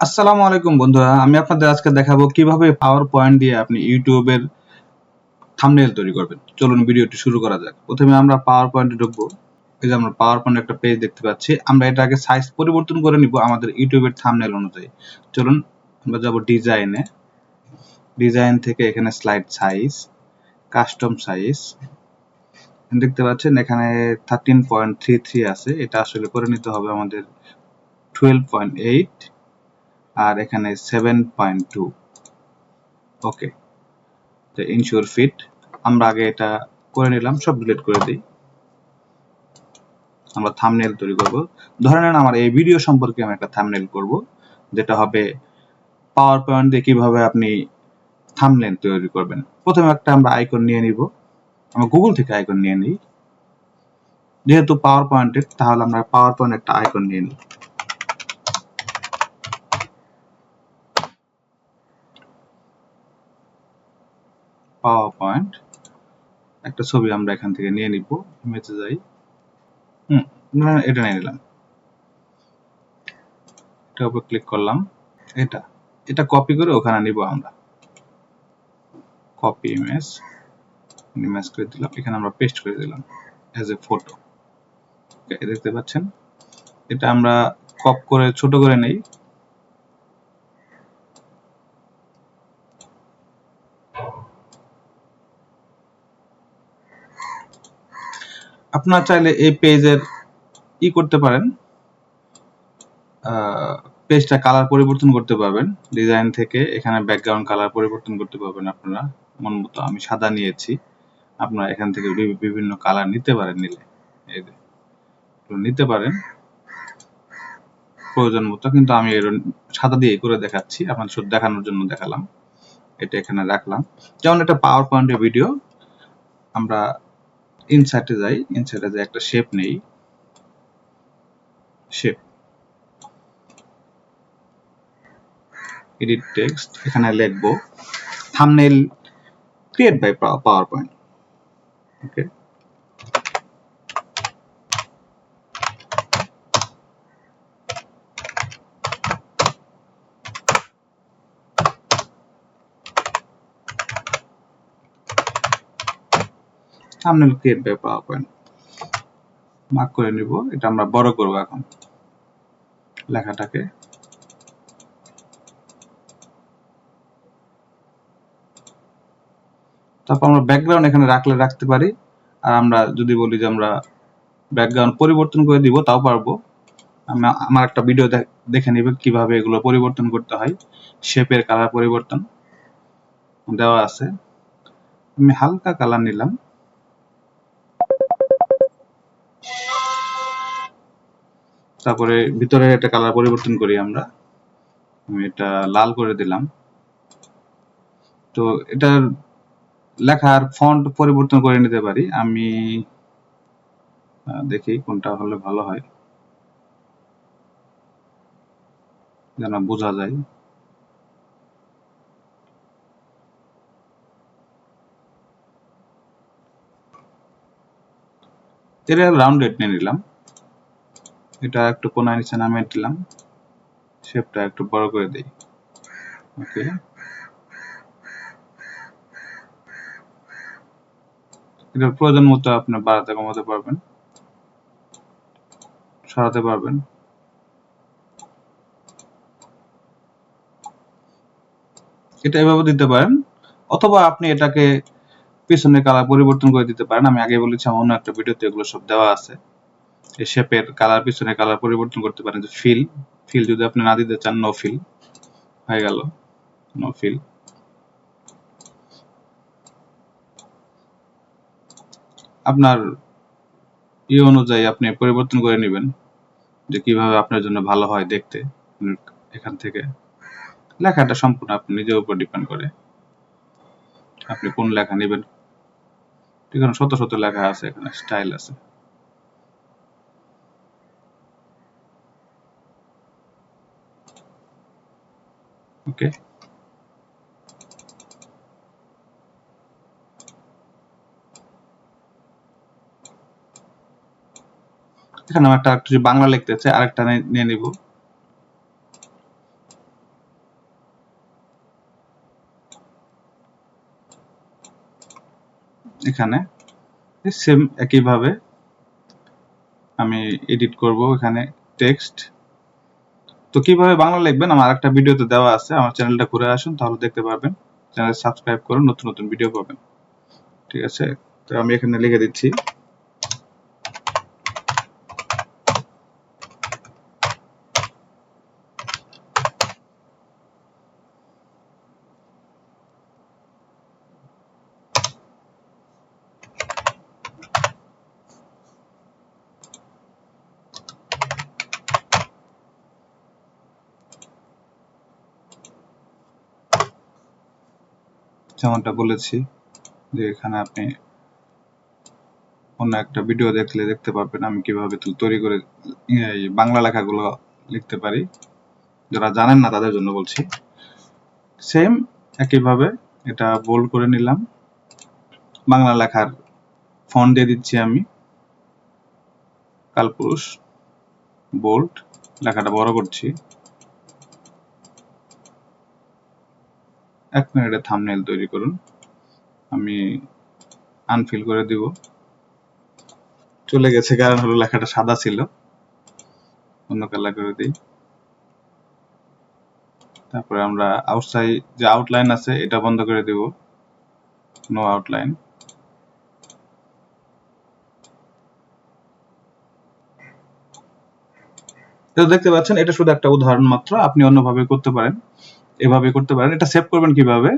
আসসালামু আলাইকুম বন্ধুরা, আমি আপনাদের আজকে দেখাবো কীভাবে পাওয়ার পয়েন্ট দিয়ে আপনি ইউটিউবের থামনেল তৈরি করবেন। চলুন ভিডিওটি শুরু করা যাক। প্রথমে আমরা পাওয়ার পয়েন্টে ঢুকবো। এই যে আমরা পাওয়ার পয়েন্ট একটা পেজ দেখতে পাচ্ছি, আমরা এটা আগে সাইজ পরিবর্তন করে নিব আমাদের ইউটিউবের থামনেল অনুযায়ী। চলুন, আমরা যাব ডিজাইনে ডিজাইন থেকে এখানে স্লাইড সাইজ কাস্টম সাইজ দেখতে পাচ্ছেন, এখানে থার্টিন পয়েন্ট থ্রি থ্রি আছে। এটা আসলে করে নিতে হবে আমাদের টুয়েলভ পয়েন্ট এইট আর এখানে সেভেন পয়েন্ট টু ওকে তো ইনশিওর ফিট আমরা আগে এটা করে নিলাম, সব ডিলিট করে দিই। আমরা থামনেল তৈরি করব। ধরে নেন আমার এই ভিডিও সম্পর্কে আমি একটা থামনেল করব, যেটা হবে পাওয়ার পয়েন্ট দিয়ে কীভাবে আপনি থামনেল তৈরি করবেন। প্রথমে একটা আমরা আইকন নিয়ে নিব। আমরা গুগল থেকে আইকন নিয়ে নিই। যেহেতু পাওয়ার পয়েন্টের তাহলে আমরা পাওয়ার পয়েন্ট একটা আইকন নিয়ে নিই। পাওয়ার পয়েন্ট একটা ছবি আমরা এখান থেকে নিয়ে নিব ইমেজে যাই। হুম এটা নিয়ে নিলাম। এটার উপর ক্লিক করলাম। এটা এটা কপি করে ওখানে নিব আমরা। কপি ইমেজ ইমেজ করে দিলাম। এখানে আমরা পেস্ট করে দিলাম অ্যাজ এ ফটো দেখতে পাচ্ছেন? এটা আমরা কপ করে, ছোট করে নেই। আপনার চাইলে এই পেজের ই করতে পারেন। পেজটা কালার পরিবর্তন করতে পারবেন। ডিজাইন থেকে এখানে ব্যাকগ্রাউন্ড কালার পরিবর্তন করতে পারবেন আপনারা। মন মতো আমি সাদা নিয়েছি। আপনারা এখান থেকে বিভিন্ন কালার নিতে পারেন নিলে। নিতে পারেন। প্রয়োজন মতো, কিন্তু আমি এর সাদা দিয়ে করে দেখাচ্ছি। আপনাদের শুধু দেখানোর জন্য দেখালাম। এটা এখানে রাখলাম। যেমন একটা পাওয়ার পয়েন্টের ভিডিও আমরা ইনসার্টে যাই ইনসার্টে যাই একটা শেপ নেই শেপ এডিট টেক্সট এখানে লিখব thumbnail create by PowerPoint okay thumbnail create by PowerPoint mark করে নিব, এটা আমরা বড় করব এখন। লেখাটাকে। তারপর আমরা ব্যাকগ্রাউন্ড এখানে রাখলে রাখতে পারি। আর আমরা যদি বলি যে আমরা ব্যাকগ্রাউন্ড পরিবর্তন করে দিব, তাও পারব। আমার একটা ভিডিও দেখে নিবে কীভাবে এগুলো পরিবর্তন করতে হয়। শেপের কালার পরিবর্তন দেওয়া আছে। আমি হালকা কালার নিলাম। তারপরে ভিতরে একটা কালার পরিবর্তন করি আমরা। আমি এটা লাল করে দিলাম। তো এটার লেখার ফন্ট পরিবর্তন করে নিতে পারি। আমি দেখি কোনটা হলে ভালো হয়। যেন বোঝা যায়। এটা রাউন্ডেড নিয়ে নিলাম। এটা একটু কোনায় নিচে নামিয়ে দিলাম। শেপটা একটু বড় করে দিই। ওকে। এটার প্রয়োজন মতো আপনি বাড়াতে কমাতে পারবেন। সরাতে পারবেন। এটা এভাবে দিতে পারেন, অথবা আপনি এটাকে পিছনে কালার পরিবর্তন করে দিতে পারেন। আমি আগে বলেছি আমার অন্য একটা ভিডিওতে এগুলো সব দেওয়া আছে। শেপের কালার পিছনে কালার পরিবর্তন করতে পারেন, যে ফিল ফিল যদি আপনি না দিতে চান নো ফিল হয়ে গেল নো ফিল আপনার ই অনুযায়ী আপনি পরিবর্তন করে নেবেন, যে কীভাবে আপনার জন্য ভালো হয় দেখতে এখান থেকে। লেখাটা সম্পূর্ণ আপনি নিজের উপর ডিপেন্ড করে। আপনি কোন লেখা নেবেন? এখানে শত শত লেখা আছে, এখানে স্টাইল আছে। okay এখানে আমি একটা যদি বাংলা লিখতে চাই আরেকটা নিয়ে নিব। এখানে সেম একইভাবে আমি এডিট করব, এখানে টেক্সট তো কীভাবে বাংলা লিখবেন? আমার একটা ভিডিওতে দেওয়া আছে। আমার চ্যানেলটা ঘুরে আসুন, তাহলে দেখতে পারবেন। চ্যানেল সাবস্ক্রাইব করুন, নতুন নতুন ভিডিও পাবেন। ঠিক আছে? তো আমি এখানে লিখে দিচ্ছি। যেমনটা বলেছি, যে এখানে আপনি অন্য একটা ভিডিও দেখলে দেখতে পারবেন আমি কীভাবে তৈরি করে বাংলা লেখাগুলো লিখতে পারি। যারা জানেন না তাদের জন্য বলছি। সেম একইভাবে এটা বোল্ড করে নিলাম। বাংলা লেখার ফন্ট দিয়ে দিচ্ছি আমি। কালপুরুষ বোল্ড লেখাটা বড় করছি। এক মিনিটে থাম্বনেল তৈরি করুন। আমি আনফিল করে দিব। চলে গেছে কারণ হলো লেখাটা সাদা ছিল। অন্য কালার করে দিই। তারপরে আমরা আউটসাইড যে আউটলাইন আছে, এটা বন্ধ করে দিব। নো আউটলাইন তো দেখতে পাচ্ছেন, এটা শুধু একটা উদাহরণ মাত্র। আপনি অন্যভাবে করতে পারেন। এভাবে করতে পারেন। এটা সেভ করবেন কীভাবে?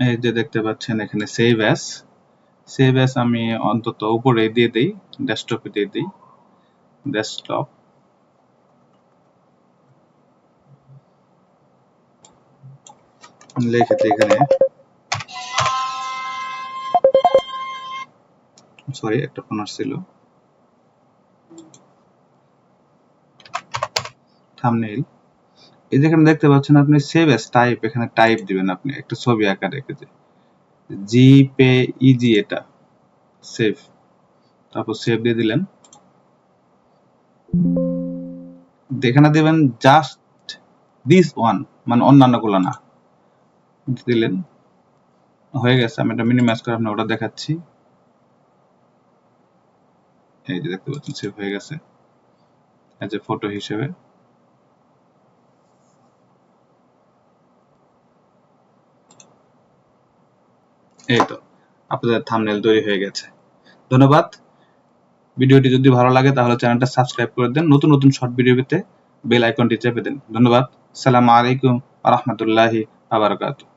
এই যে দেখতে পাচ্ছেন এখানে সেভ অ্যাস সেভ অ্যাস আমি অন্তত উপরে দিয়ে দেই ডেস্কটপে দিয়ে দিই। ডেস্কটপ লিখে এখানে। এই যেখানে দেখতে পাচ্ছেন আপনি সেভ এস টাইপ এখানে টাইপ দিবেন আপনি, একটা ছবি আঁকা রেখেছে। জি পে ইজি এটা সেভ তারপর সেভ দিয়ে দিলেন। এখানে দিবেন জাস্ট দিস ওয়ান মানে অন্যান্যগুলো না। দিলেন, হয়ে গেছে, আমি এটা মিনিমাইজ করে আপনার ওটা দেখাচ্ছি। এই যে দেখতে পাচ্ছেন সেভ হয়ে গেছে। এজ এ ফটো হিসেবে। এই তো আপনাদের থাম্বনেল তৈরি হয়ে গেছে। ধন্যবাদ। ভিডিওটি যদি ভালো লাগে, তাহলে চ্যানেলটা সাবস্ক্রাইব করে দেন। নতুন নতুন শর্ট ভিডিও পেতে বেল আইকনটি চেপে দেন। ধন্যবাদ। সালাম আলাইকুম রহমতুল্লাহি আবরকাতুহ